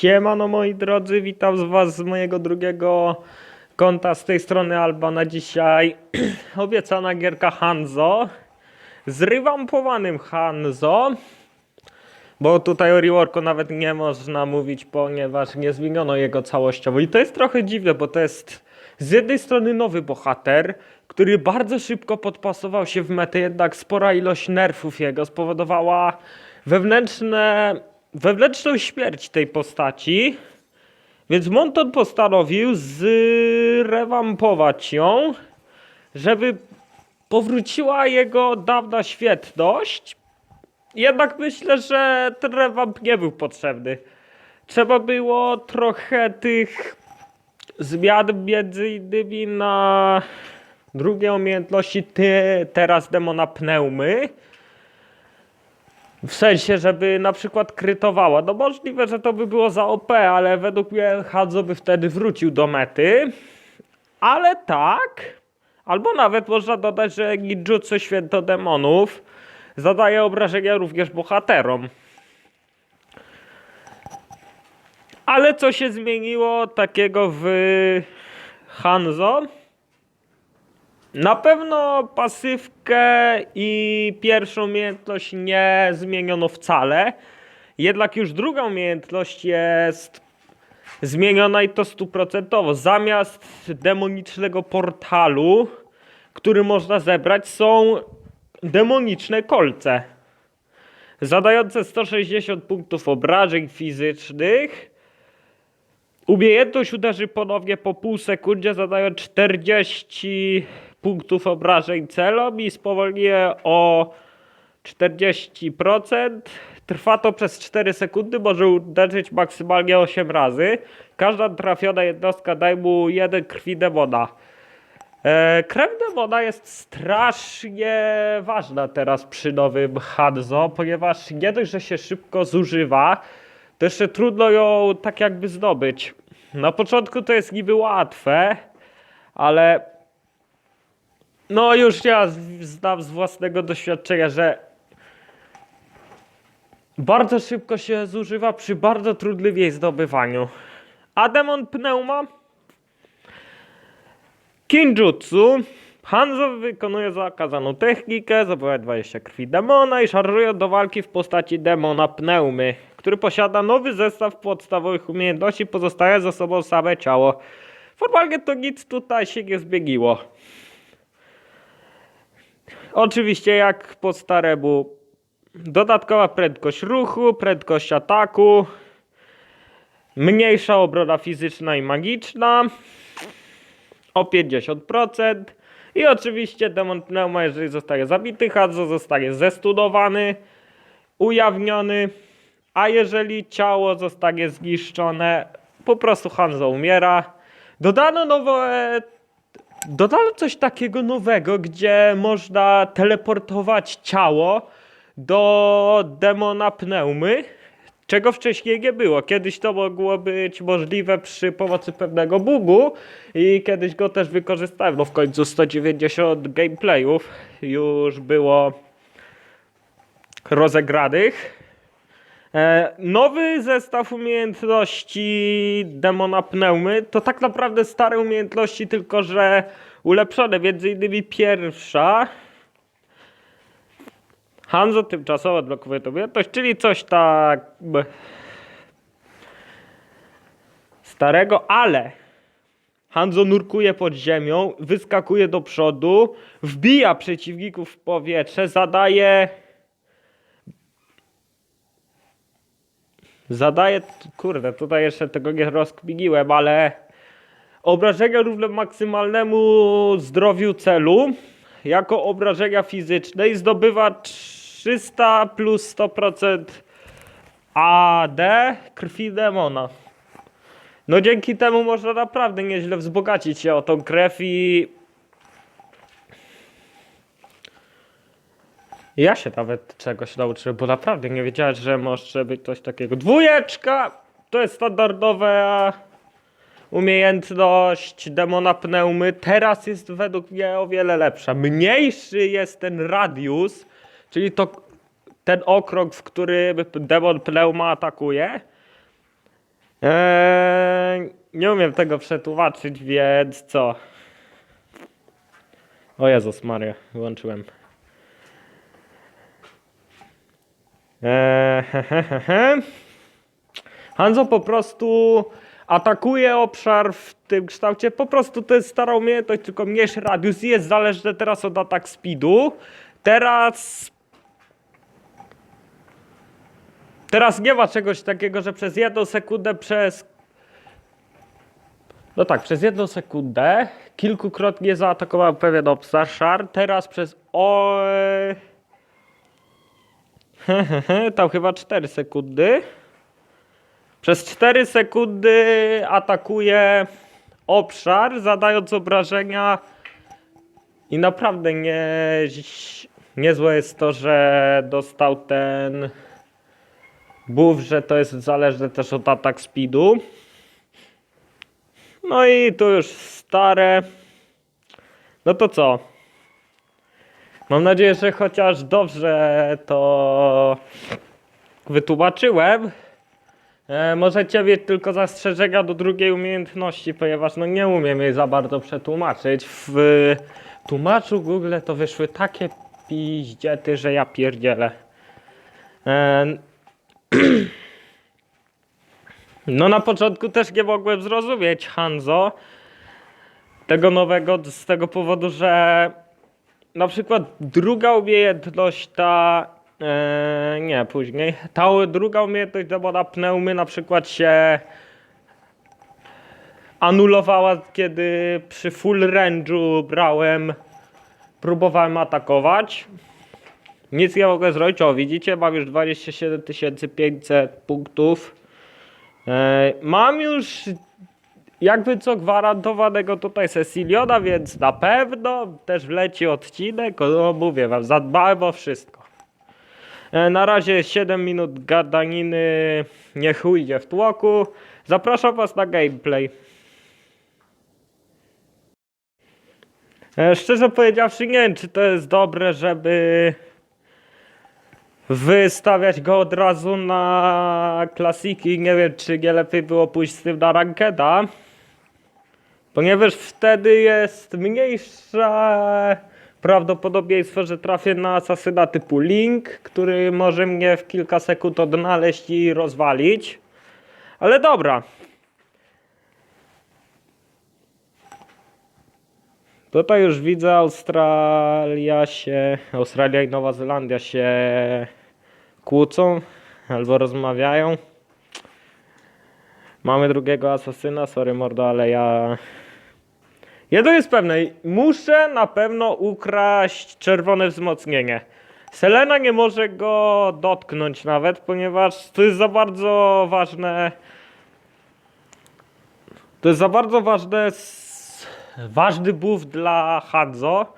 Siemano moi drodzy, witam z was z mojego drugiego konta z tej strony Alba na dzisiaj. Obiecana gierka Hanzo. Z rewampowanym Hanzo bo tutaj o reworku nawet nie można mówić, ponieważ nie zmieniono jego całościowo. I to jest trochę dziwne, bo to jest z jednej strony nowy bohater, który bardzo szybko podpasował się w metę, jednak spora ilość nerfów jego spowodowała wewnętrzne, wewnętrzną śmierć tej postaci. Więc Monton postanowił zrewampować ją, żeby powróciła jego dawna świetność. Jednak myślę, że ten rewamp nie był potrzebny. Trzeba było trochę tych zmian między innymi na drugie umiejętności ty, teraz demona pneumy. W sensie, żeby na przykład krytowała. No możliwe, że to by było za OP, ale według mnie Hanzo by wtedy wrócił do mety. Ale tak. Albo nawet można dodać, że ninjutsu święto demonów zadaje obrażenia również bohaterom. Ale co się zmieniło takiego w Hanzo? Na pewno pasywkę i pierwszą umiejętność nie zmieniono wcale. Jednak już druga umiejętność jest zmieniona i to stuprocentowo. Zamiast demonicznego portalu, który można zebrać, są demoniczne kolce. Zadające 160 punktów obrażeń fizycznych. Umiejętność uderzy ponownie po pół sekundzie, zadając 40 punktów obrażeń celom i spowolni je o 40%. Trwa to przez 4 sekundy, może uderzyć maksymalnie 8 razy. Każda trafiona jednostka daje mu 1 krwi demona. E, krew demona jest strasznie ważna teraz przy nowym Hanzo, ponieważ nie dość, że się szybko zużywa, to jeszcze trudno ją tak jakby zdobyć. Na początku to jest niby łatwe, ale no już ja znam z własnego doświadczenia, że bardzo szybko się zużywa przy bardzo trudnym jej zdobywaniu. A demon pneuma Kinjutsu. Hanzo wykonuje zakazaną technikę, zabiera 20 krwi demona i szarżuje do walki w postaci demona pneumy, który posiada nowy zestaw podstawowych umiejętności, pozostaje za sobą same ciało. Formalnie to nic tutaj się nie zmieniło. Oczywiście jak po staremu dodatkowa prędkość ruchu, prędkość ataku, mniejsza obrona fizyczna i magiczna, o 50%. I oczywiście demon pneuma, jeżeli zostaje zabity, Hanzo zostaje zestudowany, ujawniony, a jeżeli ciało zostanie zniszczone, po prostu Hanzo umiera. Dodano nowe Dodano coś takiego nowego, gdzie można teleportować ciało do demona pneumy, czego wcześniej nie było. Kiedyś to mogło być możliwe przy pomocy pewnego bugu i kiedyś go też wykorzystałem. No w końcu 190 gameplayów już było rozegranych. E, nowy zestaw umiejętności demona pneumy to tak naprawdę stare umiejętności, tylko że ulepszone. Między innymi pierwsza. Hanzo tymczasowo odblokowuje tę umiejętność, czyli coś tak starego, ale Hanzo nurkuje pod ziemią, wyskakuje do przodu, wbija przeciwników w powietrze, zadaje Zadaje, kurde, tutaj jeszcze tego nie rozkminiłem, ale obrażenia równe maksymalnemu zdrowiu celu jako obrażenia fizyczne i zdobywa 300 plus 100% AD krwi demona. No dzięki temu można naprawdę nieźle wzbogacić się o tą krew i Ja się nawet czegoś nauczyłem, bo naprawdę nie wiedziałem, że może być coś takiego. Dwójeczka! To jest standardowa umiejętność demona pneumy. Teraz jest według mnie o wiele lepsza. Mniejszy jest ten radius, czyli to ten okrąg, w którym demon pneuma atakuje. Eee, nie umiem tego przetłumaczyć, więc co? O Jezus Maria, wyłączyłem. Eee. Hanzo po prostu atakuje obszar w tym kształcie. Po prostu to jest stara umiejętność, tylko mniejszy radius jest zależne teraz od atak speedu. Teraz Teraz nie ma czegoś takiego, że przez jedną sekundę przez. No tak, przez jedną sekundę kilkukrotnie zaatakował pewien obszar. Teraz przez o. Tam chyba 4 sekundy. Przez 4 sekundy atakuje obszar, zadając obrażenia. I naprawdę nie. Niezłe jest to, że dostał ten buff, że to jest zależne też od atak speedu. No i tu już stare. No to co? Mam nadzieję, że chociaż dobrze to wytłumaczyłem. E, możecie mieć tylko zastrzeżenia do drugiej umiejętności, ponieważ no nie umiem jej za bardzo przetłumaczyć. W tłumaczu Google to wyszły takie piździety, że ja pierdzielę. E, no na początku też nie mogłem zrozumieć Hanzo tego nowego z tego powodu, że na przykład druga umiejętność ta e, nie później ta druga umiejętność demona pneumy na przykład się anulowała kiedy przy full range'u brałem próbowałem atakować nic nie mogę zrobić. O, widzicie, mam już 27 500 punktów. E, mam już jakby co gwarantowanego tutaj Ceciliona, więc na pewno też wleci odcinek. No, mówię wam, zadbałem o wszystko. E, na razie 7 minut gadaniny, niech ujdzie w tłoku. Zapraszam was na gameplay. E, szczerze powiedziawszy, nie wiem, czy to jest dobre, żeby wystawiać go od razu na klasiki. Nie wiem, czy nie lepiej było pójść z tym na rankeda. Ponieważ wtedy jest mniejsze prawdopodobieństwo, że trafię na asasyna typu Link, który może mnie w kilka sekund odnaleźć i rozwalić. Ale dobra. Tutaj już widzę Australia się, Australia i Nowa Zelandia się kłócą albo rozmawiają. Mamy drugiego asasyna, sorry mordo, ale ja... Jedno jest pewne, muszę na pewno ukraść czerwone wzmocnienie. Selena nie może go dotknąć nawet, ponieważ to jest za bardzo ważne. To jest za bardzo ważne. Ważny buff dla Hanzo.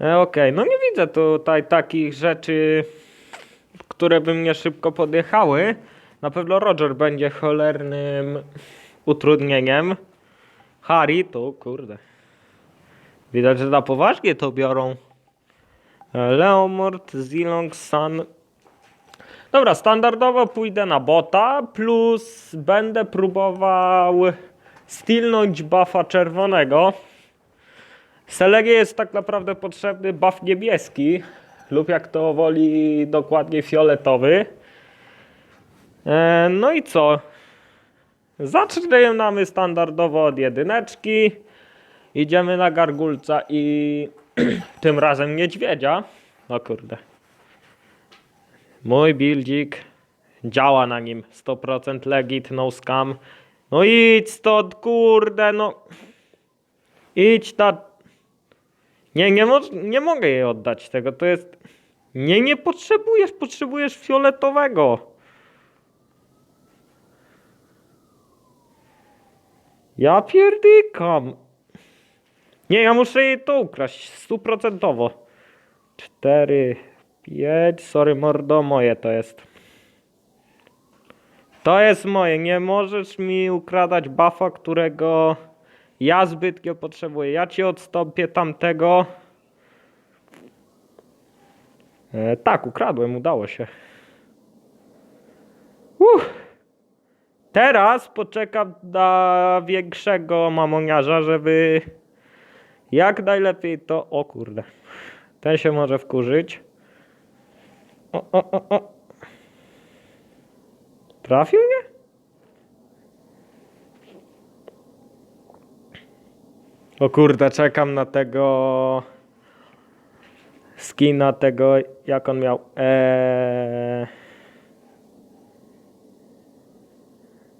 E, Okej, no nie widzę tutaj takich rzeczy, które by mnie szybko podjechały. Na pewno Roger będzie cholernym utrudnieniem. Harry, to kurde. Widać, że na poważnie to biorą. Leomord, Zilong, Sun. Dobra, standardowo pójdę na bota, plus będę próbował stilnąć buffa czerwonego. Selegie jest tak naprawdę potrzebny buff niebieski, lub jak to woli dokładnie fioletowy. E, no i co? Zaczynamy standardowo od jedyneczki. Idziemy na gargulca i tym razem niedźwiedzia. O kurde. Mój buildzik działa na nim 100% legit, no scam. No idź stąd, kurde, no. Idź ta. Nie, nie, mo- nie mogę jej oddać tego, to jest... Nie, nie potrzebujesz, potrzebujesz fioletowego. Ja pierdykam. Nie, ja muszę jej to ukraść, stuprocentowo. Cztery, pięć, sorry mordo, moje to jest. To jest moje, nie możesz mi ukradać buffa, którego ja zbytnio potrzebuję. Ja ci odstąpię tamtego. E, tak, ukradłem, udało się. Uff. Teraz poczekam na większego mamoniarza, żeby jak najlepiej to... O kurde. Ten się może wkurzyć. O, o, o, o. Trafił mnie? O kurde, czekam na tego skina tego, jak on miał. Eee...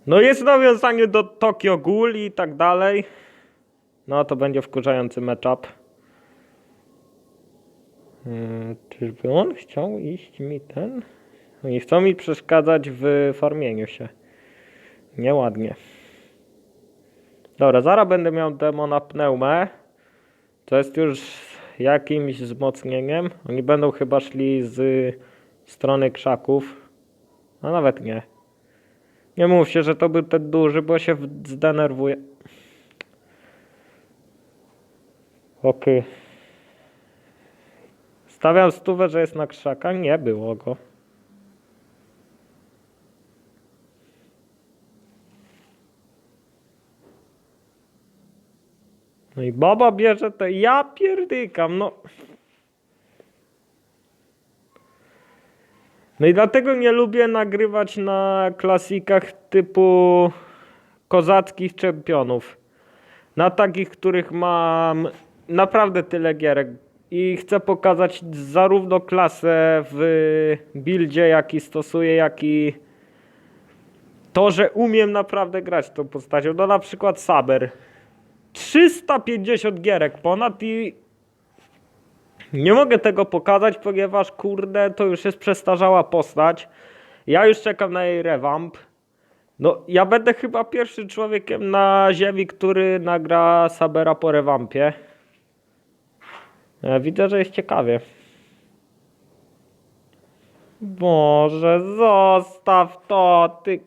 No jest w nawiązaniu do Tokyo Ghoul i tak dalej. No to będzie wkurzający matchup. Hmm, czyżby on chciał iść mi ten? Oni chcą mi przeszkadzać w farmieniu się. Nieładnie. Dobra, zaraz będę miał demona pneumę. To jest już jakimś wzmocnieniem. Oni będą chyba szli z strony krzaków. A nawet nie. Nie mówcie, że to był ten duży, bo się zdenerwuję. Okej. Stawiam stówę, że jest na krzaka. Nie było go. No i baba bierze te. Ja pierdykam, no. No i dlatego nie lubię nagrywać na klasikach typu kozackich czempionów. Na takich, których mam naprawdę tyle gierek. I chcę pokazać zarówno klasę w buildzie, jaki stosuję, jak i to, że umiem naprawdę grać tą postacią. No na przykład Saber. 350 gierek ponad i nie mogę tego pokazać, ponieważ kurde, to już jest przestarzała postać. Ja już czekam na jej rewamp. No, ja będę chyba pierwszym człowiekiem na ziemi, który nagra Sabera po rewampie. E, Widzę, że jest ciekawie. Boże, zostaw to, ty.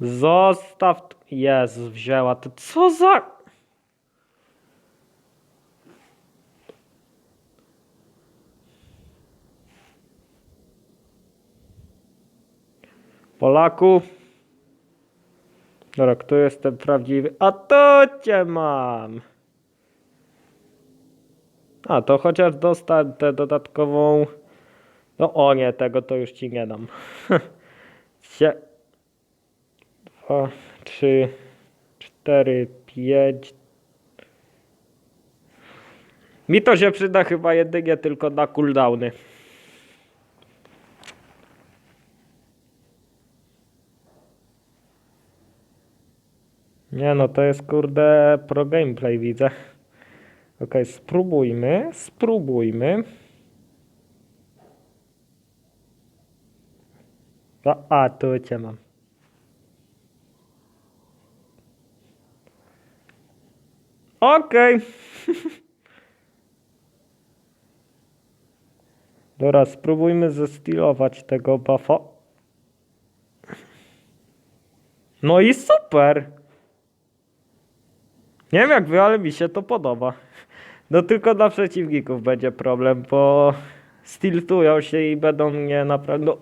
Zostaw. Jezus, wzięła to. Co za. Polaku. Dobra, kto jest ten prawdziwy? A to cię mam. A, to chociaż dostanę tę dodatkową. No o nie, tego to już ci nie dam. Sie... Dwa, trzy, cztery, pięć. Mi to się przyda chyba jedynie tylko na cooldowny. Nie no, to jest kurde pro gameplay widzę. Okej, spróbujmy, spróbujmy. A, a, tu cię mam. Okej. Dobra, spróbujmy zestilować tego buffa. No i super. Nie wiem jak wy, ale mi się to podoba. No tylko dla przeciwników będzie problem, bo stiltują się i będą mnie naprawdę... No,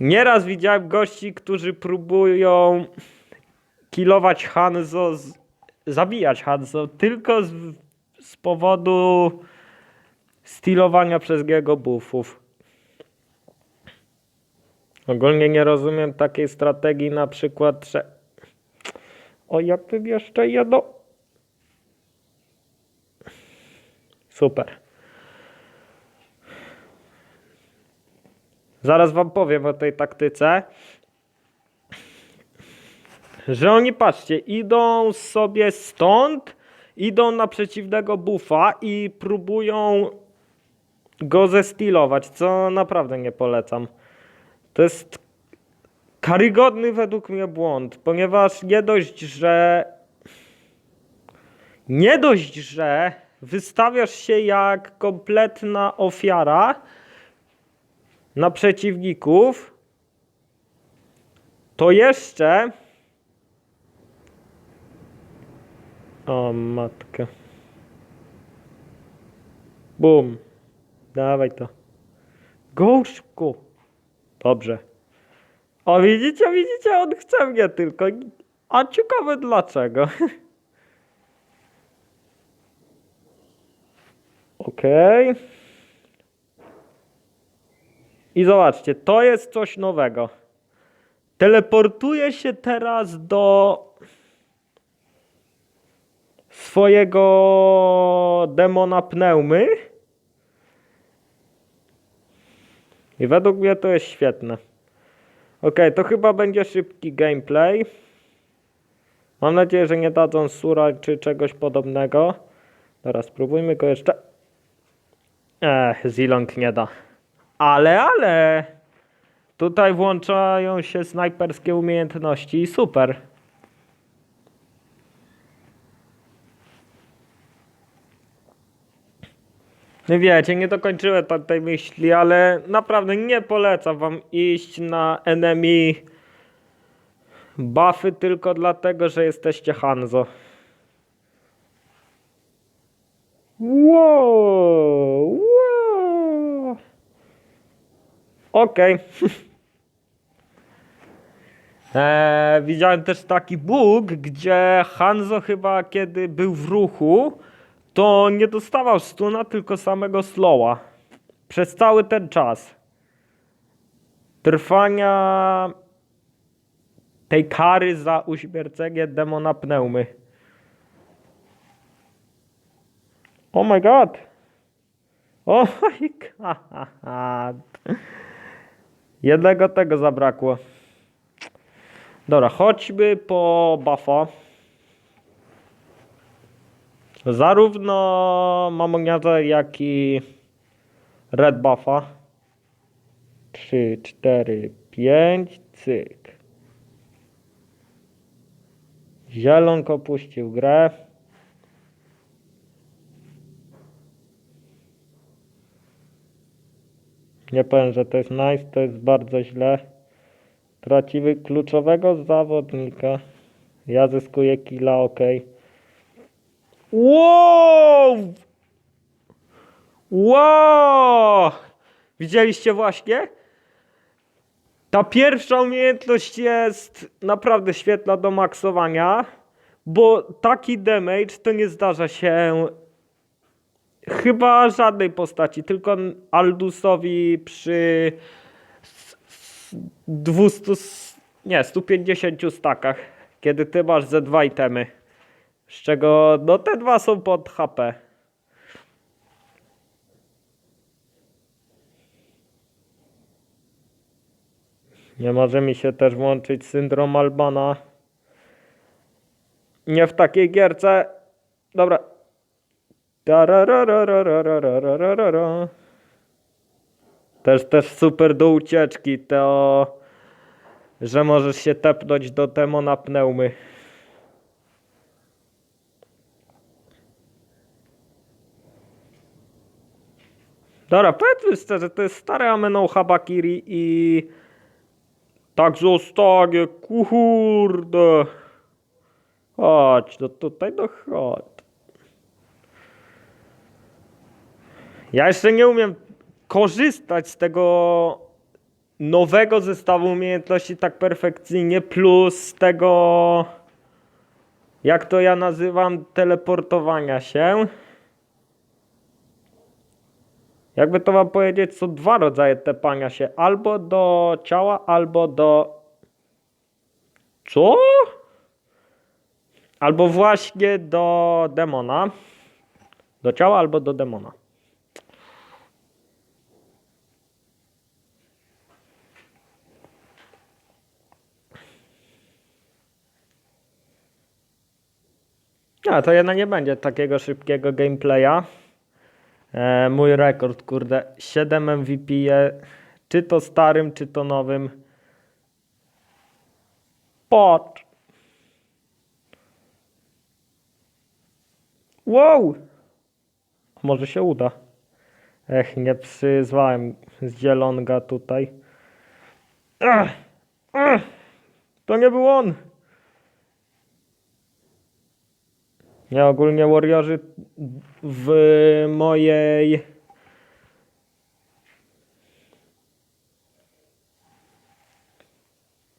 nieraz widziałem gości, którzy próbują kilować Hanzo, z, zabijać Hanzo tylko z, z powodu stilowania przez jego buffów. Ogólnie nie rozumiem takiej strategii na przykład, że o, jakbym jeszcze jedno. Super. Zaraz wam powiem o tej taktyce. Że oni, patrzcie, idą sobie stąd, idą na przeciwnego buffa i próbują go zestilować, co naprawdę nie polecam. To jest karygodny według mnie błąd, ponieważ nie dość, że nie dość, że wystawiasz się jak kompletna ofiara na przeciwników, to jeszcze o matkę. Bum. Dawaj to. Go szybko Dobrze. O, widzicie, widzicie, on chce mnie tylko. A ciekawe dlaczego. Okej. I zobaczcie, to jest coś nowego. Teleportuję się teraz do swojego demona pneumy. I według mnie to jest świetne. Ok, to chyba będzie szybki gameplay. Mam nadzieję, że nie dadzą sura czy czegoś podobnego. Teraz spróbujmy go jeszcze. Ech, Zilong nie da. Ale, ale! Tutaj włączają się snajperskie umiejętności super. No wiecie, nie dokończyłem tej myśli, ale naprawdę nie polecam wam iść na enemy buffy tylko dlatego, że jesteście Hanzo. Wow, wow. Okej. Eee, widziałem też taki bóg, gdzie Hanzo chyba kiedy był w ruchu, to nie dostawał stuna, tylko samego slowa. Przez cały ten czas. Trwania tej kary za uśmiercenie demona pneumy. Oh my god! Oh my god! Jednego tego zabrakło. Dobra, chodźmy po buffa. Zarówno mamoniadę, jak i red buffa. 3, 4, 5, cyk. Zielonko opuścił grę. Nie powiem, że to jest nice, to jest bardzo źle. Tracimy kluczowego zawodnika. Ja zyskuję killa, ok. Wow! Wow! Widzieliście właśnie? Ta pierwsza umiejętność jest naprawdę świetna do maksowania, bo taki damage to nie zdarza się chyba żadnej postaci, tylko Aldusowi przy s- s- 200, s- nie, 150 stakach, kiedy ty masz ze dwa itemy. Z czego no te dwa są pod HP. Nie może mi się też włączyć syndrom Albana. Nie w takiej gierce. Dobra. Też też super do ucieczki to, że możesz się tepnąć do demona pneumy. Dobra, powiedzmy szczerze, to jest stare Ameno Habakiri i tak zostanie, kurde. Chodź, no tutaj, no. Ja jeszcze nie umiem korzystać z tego nowego zestawu umiejętności tak perfekcyjnie, plus tego, jak to ja nazywam, teleportowania się. Jakby to wam powiedzieć, są dwa rodzaje tepania się. Albo do ciała, albo do... Co? Albo właśnie do demona. Do ciała albo do demona. A, to jednak nie będzie takiego szybkiego gameplaya. E, mój rekord, kurde, 7 MVP, -e, czy to starym, czy to nowym. Patrz. Wow! Może się uda. Ech, nie przyzwałem z zielonga tutaj. Ech, ech, to nie był on. Ja ogólnie Warriorzy w mojej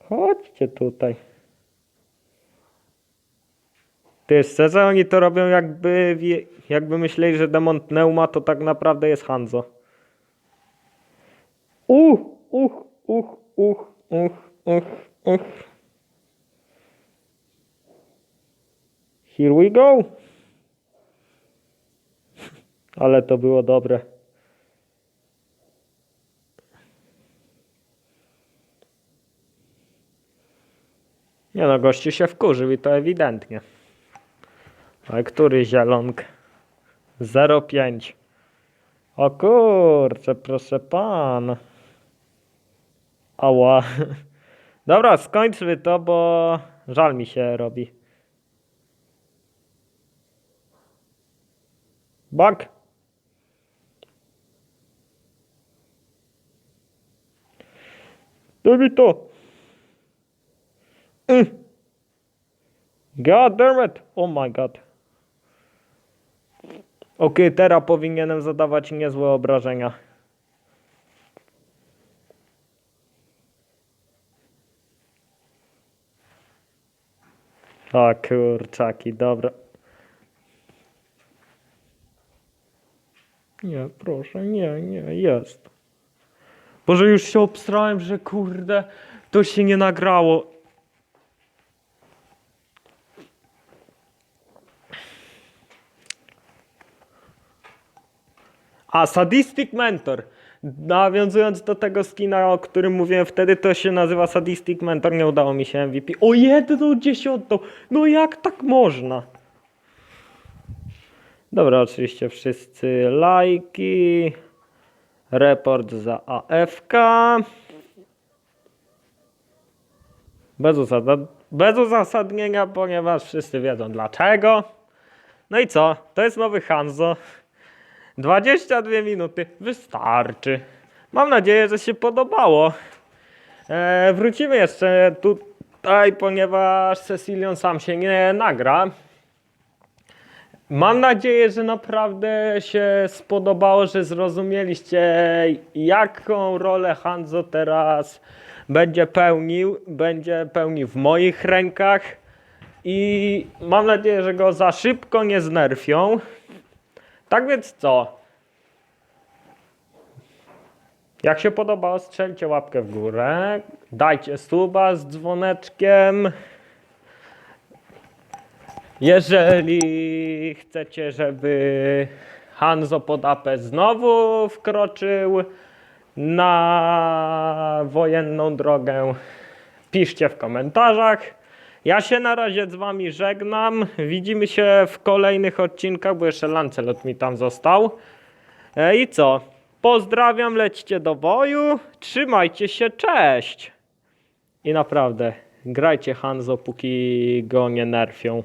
Chodźcie tutaj. Ty, szczerze oni to robią jakby, jakby myśleli, że demon pneuma to tak naprawdę jest Hanzo. Uch, uch, uch, uch, uch, uch, uch. Here we go. Ale to było dobre. Nie no, gościu się wkurzył i to ewidentnie. Ale który zielonk? 0,5. O kurczę, proszę pan. Ała. Dobra, skończmy to, bo żal mi się robi. Bak. Mi to. Mm. God damn it. Oh my god. Okej, teraz powinienem zadawać niezłe obrażenia. A kurczaki, dobra. Nie, proszę, nie, nie, jest. Boże, już się obstrałem, że kurde, to się nie nagrało. A, Sadistic Mentor. Nawiązując do tego skina, o którym mówiłem wtedy, to się nazywa Sadistic Mentor. Nie udało mi się MVP. O jedną dziesiątą! No jak tak można? Dobra, oczywiście wszyscy lajki. Report za AFK. Bez, bez uzasadnienia, ponieważ wszyscy wiedzą dlaczego. No i co? To jest nowy Hanzo. 22 minuty wystarczy. Mam nadzieję, że się podobało. E, wrócimy jeszcze tutaj, ponieważ Cecilion sam się nie nagra. Mam nadzieję, że naprawdę się spodobało, że zrozumieliście, jaką rolę Hanzo teraz będzie pełnił. Będzie pełnił w moich rękach. I mam nadzieję, że go za szybko nie znerfią. Tak więc co? Jak się podobało, strzelcie łapkę w górę. Dajcie suba z dzwoneczkiem. Jeżeli chcecie, żeby Hanzo pod AP znowu wkroczył na wojenną drogę, piszcie w komentarzach. Ja się na razie z wami żegnam. Widzimy się w kolejnych odcinkach, bo jeszcze Lancelot mi tam został. E, I co? Pozdrawiam, lećcie do boju. Trzymajcie się, cześć! I naprawdę, grajcie Hanzo, póki go nie nerfią.